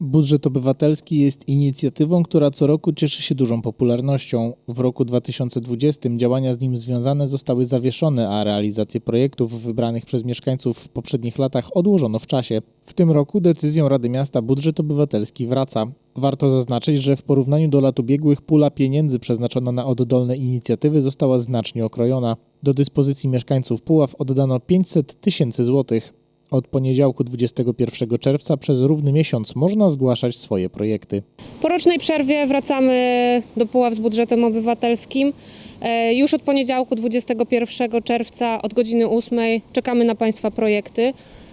Budżet obywatelski jest inicjatywą, która co roku cieszy się dużą popularnością. W roku 2020 działania z nim związane zostały zawieszone, a realizację projektów wybranych przez mieszkańców w poprzednich latach odłożono w czasie. W tym roku decyzją Rady Miasta budżet obywatelski wraca. Warto zaznaczyć, że w porównaniu do lat ubiegłych pula pieniędzy przeznaczona na oddolne inicjatywy została znacznie okrojona. Do dyspozycji mieszkańców Puław oddano 500 tysięcy złotych. Od poniedziałku 21 czerwca przez równy miesiąc można zgłaszać swoje projekty. Po rocznej przerwie wracamy do Puław z budżetem obywatelskim. E, Już od poniedziałku 21 czerwca od godziny 8 czekamy na Państwa projekty.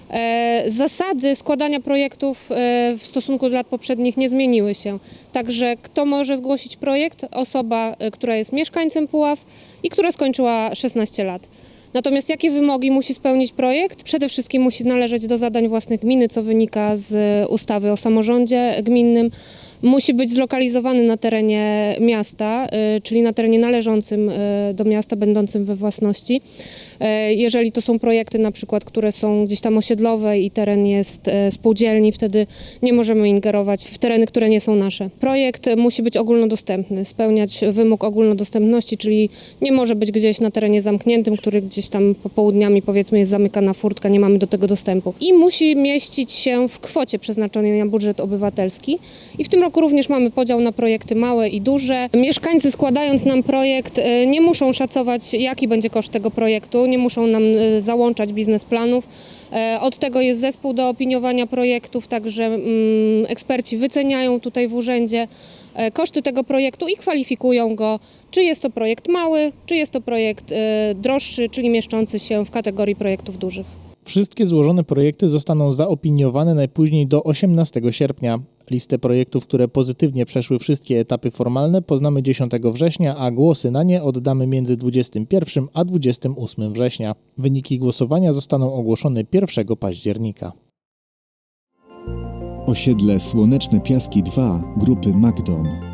E, Zasady składania projektów e, w stosunku do lat poprzednich nie zmieniły się. Także kto może zgłosić projekt? Osoba, która jest mieszkańcem Puław i która skończyła 16 lat. Natomiast jakie wymogi musi spełnić projekt? Przede wszystkim musi należeć do zadań własnych gminy, co wynika z ustawy o samorządzie gminnym. Musi być zlokalizowany na terenie miasta, y, czyli na terenie należącym y, do miasta, będącym we własności. Y, Jeżeli to są projekty na przykład, które są gdzieś tam osiedlowe i teren jest y, spółdzielni, wtedy nie możemy ingerować w tereny, które nie są nasze. Projekt musi być ogólnodostępny, spełniać wymóg ogólnodostępności, czyli nie może być gdzieś na terenie zamkniętym, który gdzieś tam popołudniami powiedzmy jest zamykana furtka, nie mamy do tego dostępu. I musi mieścić się w kwocie przeznaczonej na budżet obywatelski. I w tym roku również mamy podział na projekty małe i duże. Mieszkańcy składając nam projekt y, nie muszą szacować jaki będzie koszt tego projektu, nie muszą nam y, załączać biznesplanów. E, Od tego jest zespół do opiniowania projektów, także mm, eksperci wyceniają tutaj w urzędzie e, koszty tego projektu i kwalifikują go, czy jest to projekt mały, czy jest to projekt e, droższy, czyli mieszczący się w kategorii projektów dużych. Wszystkie złożone projekty zostaną zaopiniowane najpóźniej do 18 sierpnia. Listę projektów, które pozytywnie przeszły wszystkie etapy formalne, poznamy 10 września, a głosy na nie oddamy między 21 a 28 września. Wyniki głosowania zostaną ogłoszone 1 października. Osiedle Słoneczne Piaski 2 grupy Magdom.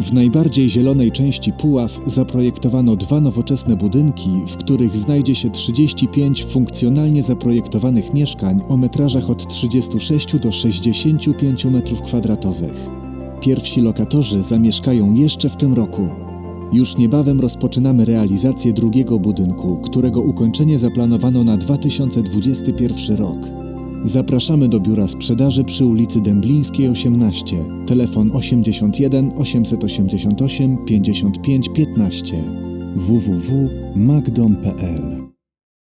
W najbardziej zielonej części Puław zaprojektowano dwa nowoczesne budynki, w których znajdzie się 35 funkcjonalnie zaprojektowanych mieszkań o metrażach od 36 do 65 m2. Pierwsi lokatorzy zamieszkają jeszcze w tym roku. Już niebawem rozpoczynamy realizację drugiego budynku, którego ukończenie zaplanowano na 2021 rok. Zapraszamy do biura sprzedaży przy ulicy Dęblińskiej 18. Telefon 81 888 55 15 www.magdom.pl